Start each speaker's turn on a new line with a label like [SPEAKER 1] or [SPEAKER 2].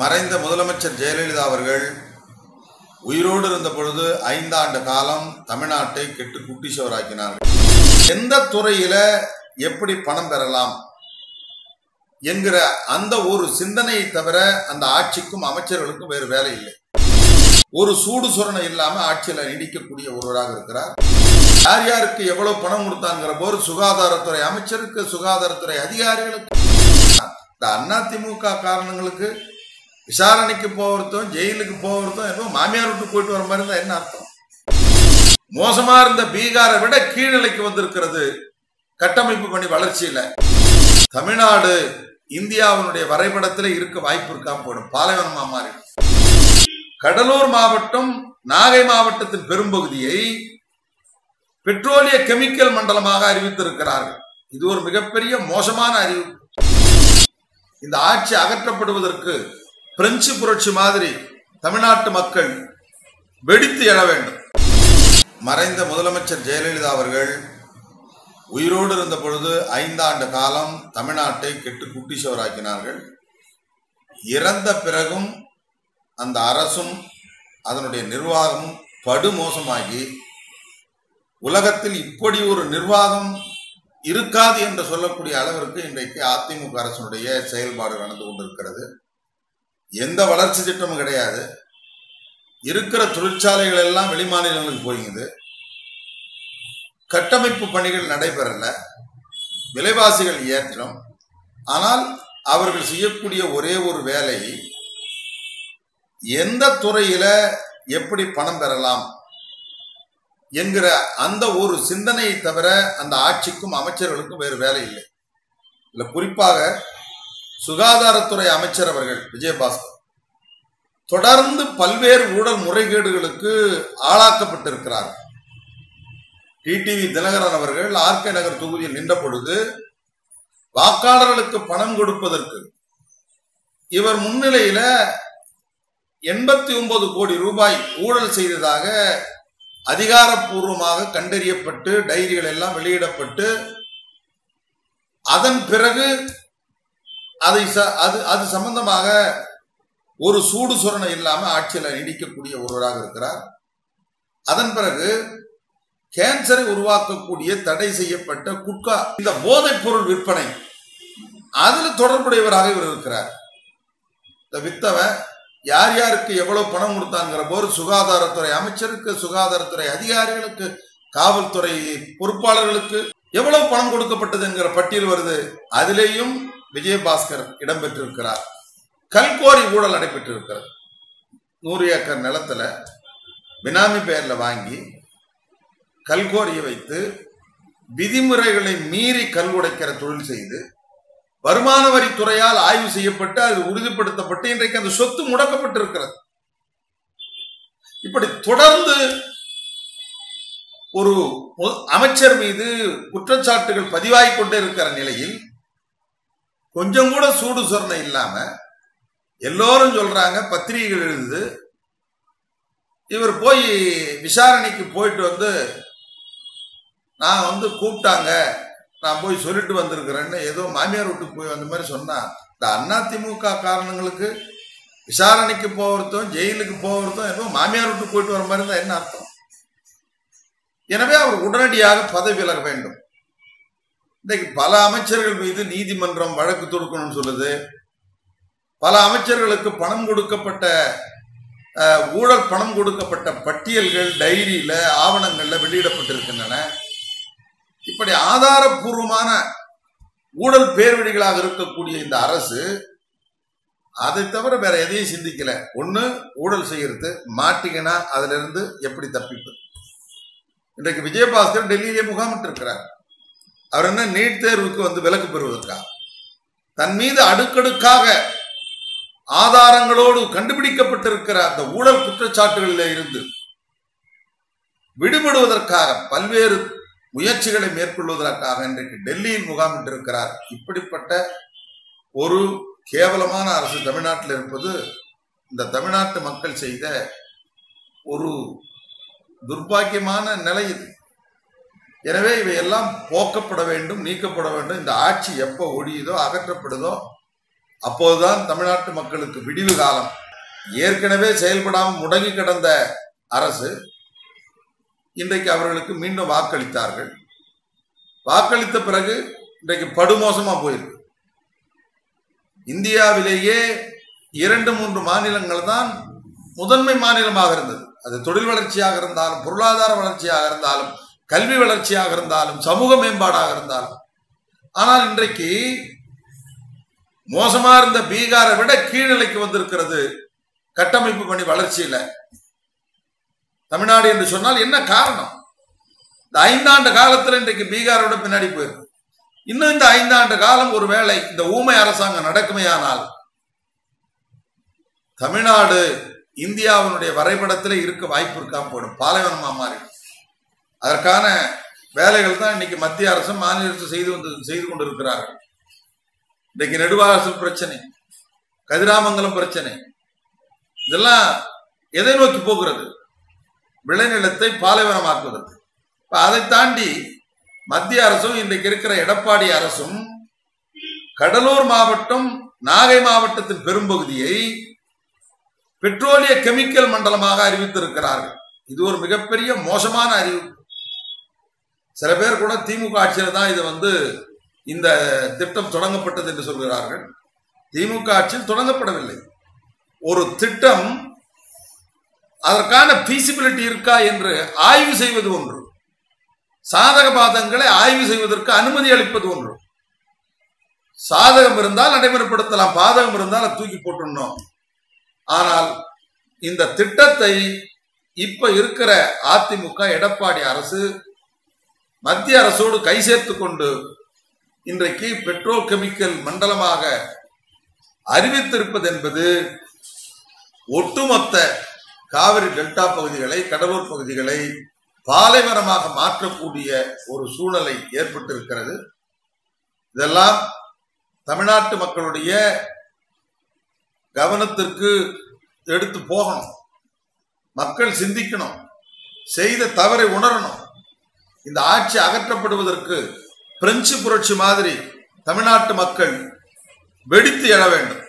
[SPEAKER 1] மறைந்த முதலமைச்சர் ஜெயலலிதா அவர்கள் உயிரோடு இருந்த பொழுது ஐந்தாண்டு காலம் தமிழ்நாட்டை கெட்டு குட்டிச்சோராக்கினார்கள் எந்த துறையில எப்படி பணம் பெறலாம் என்கிற அந்த ஒரு சிந்தனையை தவிர அந்த ஆட்சிக்கும் அமைச்சர்களுக்கும் வேறு வேலை இல்லை. ஒரு சூடு சுரணை இல்லாம ஆட்சியில நீடிக்கக்கூடிய ஒருவராக இருக்கிறார். யார் யாருக்கு எவ்வளவு பணம் கொடுத்தாங்கிற போது சுகாதாரத்துறை அமைச்சருக்கு சுகாதாரத்துறை அதிகாரிகளுக்கு. இந்த அதிமுக காரணங்களுக்கு விசாரணைக்கு போகிறதும் ஜெயிலுக்கு போகிறதும் என்னமோ மாமியார் விட்டு போயிட்டு வர மாதிரி தான் என்ன அர்த்தம்? மோசமா இருந்த பீகாரை விட கீழ்நிலைக்கு வந்திருக்கிறது கட்டமைப்பு பணி வளர்ச்சியில. தமிழ்நாடு இந்தியாவினுடைய வரைபடத்தில் இருக்க வாய்ப்பு இருக்காம போயிடும். பாலைவனமா மாறி கடலூர் மாவட்டம் நாகை மாவட்டத்தின் பெரும்பகுதியை பெட்ரோலிய கெமிக்கல் மண்டலமாக அறிவித்திருக்கிறார்கள். இது ஒரு மிகப்பெரிய மோசமான அறிவிப்பு இந்த ஆட்சி அகற்றப்படுவதற்கு பிரெஞ்சு புரட்சி மாதிரி தமிழ்நாட்டு மக்கள் வெடித்து எழ வேண்டும். மறைந்த முதலமைச்சர் ஜெயலலிதா அவர்கள் உயிரோடு இருந்த பொழுது ஐந்தாண்டு காலம் தமிழ்நாட்டை கெட்டு குட்டிச்சோராக்கினார்கள். இறந்த பிறகும் அந்த அரசும் அதனுடைய நிர்வாகமும் படுமோசமாகி உலகத்தில் இப்படி ஒரு நிர்வாகம் இருக்காது என்று சொல்லக்கூடிய அளவிற்கு இன்றைக்கு அதிமுக அரசினுடைய செயல்பாடு நடந்து கொண்டிருக்கிறது. எந்த வளர்ச்சி திட்டமும் கிடையாது. இருக்கிற தொழிற்சாலைகள் எல்லாம் வெளிமாநிலங்களுக்கு போயிங்குது கட்டமைப்பு பணிகள் நடைபெறல. விலைவாசிகள் ஏற்றம். ஆனால் அவர்கள் செய்யக்கூடிய ஒரே ஒரு வேலை எந்த துறையில எப்படி பணம் பெறலாம் என்கிற அந்த ஒரு சிந்தனையை தவிர அந்த ஆட்சிக்கும் அமைச்சர்களுக்கும் வேறு வேலை இல்லை. இல்லை குறிப்பாக சுகாதாரத்துறை அமைச்சர் அவர்கள் விஜயபாஸ்கர் தொடர்ந்து பல்வேறு ஊழல் முறைகேடுகளுக்கு ஆளாக்கப்பட்டிருக்கிறார். டிடிவி தினகரன் அவர்கள் ஆர்கே நகர் தொகுதியில் நின்ற பொழுது வாக்காளர்களுக்கு பணம் கொடுப்பதற்கு இவர் முன்னிலையில எண்பத்தி ஒன்பது கோடி ரூபாய் ஊழல் செய்ததாக அதிகாரப்பூர்வமாக கண்டறியப்பட்டு டைரிகள் எல்லாம் வெளியிடப்பட்டு அதன் பிறகு அதை ச- அது அது சம்பந்தமாக ஒரு சூடு சுரணை இல்லாம ஆட்சியில் நீடிக்கக்கூடிய ஒருவராக இருக்கிறார். அதன் பிறகு கேன்சரை உருவாக்கக்கூடிய தடை செய்யப்பட்ட குட்கா இந்த போதைப் பொருள் விற்பனை அதில் தொடர்புடையவராக இவர் இருக்கிறார். இந்த வித்தவன் யார் யாருக்கு எவ்வளவு பணம் கொடுத்தாங்கிற போது சுகாதாரத்துறை அமைச்சருக்கு சுகாதாரத்துறை அதிகாரிகளுக்கு காவல்துறை பொறுப்பாளர்களுக்கு எவ்வளவு பணம் கொடுக்கப்பட்டது என்கிற பட்டியல் வருது. அதிலேயும் விஜயபாஸ்கர் இடம்பெற்றிருக்கிறார். கல்கோரி ஊழல் நடைபெற்றிருக்கிறது. நூறு ஏக்கர் நிலத்துல பினாமி பெயர்ல வாங்கி கல்கோரியை வைத்து விதிமுறைகளை மீறி கல் உடைக்கிற தொழில் செய்து வருமான வரித்துறையால் ஆய்வு செய்யப்பட்டு அது உறுதிப்படுத்தப்பட்டு இன்றைக்கு அந்த சொத்து முடக்கப்பட்டிருக்கிறது. இப்படி தொடர்ந்து ஒரு அமைச்சர் மீது குற்றச்சாட்டுகள் பதிவாகிக் கொண்டே இருக்கிற நிலையில் கொஞ்சம் கூட சூடு சொரணை இல்லாம எல்லோரும் சொல்றாங்க பத்திரிகைகள் எழுது இவர் போய் விசாரணைக்கு போயிட்டு வந்து நான் வந்து கூப்பிட்டாங்க நான் போய் சொல்லிட்டு வந்திருக்கிறேன்னு ஏதோ மாமியார் வீட்டுக்கு போய் வந்த மாதிரி சொன்னா இந்த அதிமுக காரணங்களுக்கு விசாரணைக்கு போகிறதும் ஜெயிலுக்கு போகிறதும் ஏதோ மாமியார் வீட்டுக்கு போயிட்டு வர மாதிரி தான் என்ன அர்த்தம்? எனவே அவர் உடனடியாக பதவி விலக வேண்டும். இன்றைக்கு பல அமைச்சர்கள் மீது நீதிமன்றம் வழக்கு தொடுக்கணும்னு சொல்லுது. பல அமைச்சர்களுக்கு பணம் கொடுக்கப்பட்ட ஊழல் பணம் கொடுக்கப்பட்ட பட்டியல்கள் டைரியில ஆவணங்கள்ல வெளியிடப்பட்டிருக்கின்றன. இப்படி ஆதாரப்பூர்வமான ஊழல் பேர்வழிகளாக இருக்கக்கூடிய இந்த அரசு அதை தவிர வேற எதையும் சிந்திக்கல. ஒன்று ஊழல் செய்யறது மாட்டிங்கன்னா அதுல இருந்து எப்படி தப்பிப்பது? இன்றைக்கு விஜயபாஸ்கர் டெல்லியிலே முகாமிட்டு இருக்கிறார் அவர் என்ன நீட் தேர்வுக்கு வந்து விலக்கு பெறுவதற்காக தன் மீது அடுக்கடுக்காக ஆதாரங்களோடு கண்டுபிடிக்கப்பட்டிருக்கிற அந்த ஊழல் குற்றச்சாட்டுகளில் இருந்து விடுபடுவதற்காக பல்வேறு முயற்சிகளை மேற்கொள்வதற்காக இன்றைக்கு டெல்லியில் முகாமிட்டிருக்கிறார். இப்படிப்பட்ட ஒரு கேவலமான அரசு தமிழ்நாட்டில் இருப்பது இந்த தமிழ்நாட்டு மக்கள் செய்த ஒரு துர்பாக்கியமான நிலை இது. எனவே இவையெல்லாம் போக்கப்பட வேண்டும் நீக்கப்பட வேண்டும். இந்த ஆட்சி எப்போ ஒழியுதோ அகற்றப்படுதோ அப்போதுதான் தமிழ்நாட்டு மக்களுக்கு விடிவு காலம். ஏற்கனவே செயல்படாமல் முடங்கி கிடந்த அரசு இன்றைக்கு அவர்களுக்கு மீண்டும் வாக்களித்தார்கள். வாக்களித்த பிறகு இன்றைக்கு படுமோசமாக போயிருக்கு. இந்தியாவிலேயே இரண்டு மூன்று மாநிலங்கள் தான் முதன்மை மாநிலமாக இருந்தது. அது தொழில் வளர்ச்சியாக இருந்தாலும் பொருளாதார வளர்ச்சியாக இருந்தாலும் கல்வி வளர்ச்சியாக இருந்தாலும் சமூக மேம்பாடாக இருந்தாலும். ஆனால் இன்றைக்கு மோசமா இருந்த பீகாரை விட கீழ்நிலைக்கு வந்திருக்கிறது கட்டமைப்பு பணி வளர்ச்சியில. தமிழ்நாடு என்று சொன்னால் என்ன காரணம்? இந்த ஐந்தாண்டு காலத்தில் இன்றைக்கு பீகாரோட பின்னாடி போயிருக்கு. இன்னும் இந்த ஐந்தாண்டு காலம் ஒருவேளை இந்த ஊமை அரசாங்கம் நடக்குமையானால் தமிழ்நாடு இந்தியாவினுடைய வரைபடத்தில் இருக்க வாய்ப்பு இருக்காம போயிடும். பாலைவனமா மாறிடும். அதற்கான வேலைகள் தான் இன்னைக்கு மத்திய அரசும் மாநில அரசு செய்து வந்து செய்து கொண்டிருக்கிறார்கள். இன்றைக்கு நெடுவாசல் பிரச்சனை கதிராமங்கலம் பிரச்சனை இதெல்லாம் எதை நோக்கி போகிறது? விளைநிலத்தை பாலைவனமாக்குவதற்கு இப்ப அதை தாண்டி மத்திய அரசும் இன்றைக்கு இருக்கிற எடப்பாடி அரசும் கடலூர் மாவட்டம் நாகை மாவட்டத்தின் பெரும்பகுதியை பெட்ரோலிய கெமிக்கல் மண்டலமாக அறிவித்திருக்கிறார்கள். இது ஒரு மிகப்பெரிய மோசமான அறிவிப்பு. சில பேர் கூட திமுக ஆட்சியில் தான் இது வந்து இந்த திட்டம் தொடங்கப்பட்டது என்று சொல்கிறார்கள். திமுக ஆட்சியில் தொடங்கப்படவில்லை. ஒரு திட்டம் அதற்கான பீசிபிலிட்டி இருக்கா என்று ஆய்வு செய்வது ஒன்று. சாதக பாதங்களை ஆய்வு செய்வதற்கு அனுமதி அளிப்பது ஒன்று. சாதகம் இருந்தால் நடைமுறைப்படுத்தலாம் பாதகம் இருந்தால் தூக்கி போட்டுடணும். ஆனால் இந்த திட்டத்தை இப்ப இருக்கிற அதிமுக எடப்பாடி அரசு மத்திய அரசோடு கை சேர்த்து கொண்டு இன்றைக்கு பெட்ரோல் கெமிக்கல் மண்டலமாக அறிவித்திருப்பது என்பது ஒட்டுமொத்த காவிரி டெல்டா பகுதிகளை கடலூர் பகுதிகளை பாலைவனமாக மாற்றக்கூடிய ஒரு சூழலை ஏற்பட்டிருக்கிறது. இதெல்லாம் தமிழ்நாட்டு மக்களுடைய கவனத்திற்கு எடுத்து போகணும். மக்கள் சிந்திக்கணும். செய்த தவறை உணரணும். இந்த ஆட்சி அகற்றப்படுவதற்கு பிரெஞ்சு புரட்சி மாதிரி தமிழ்நாட்டு மக்கள் வெடித்து எழ வேண்டும்.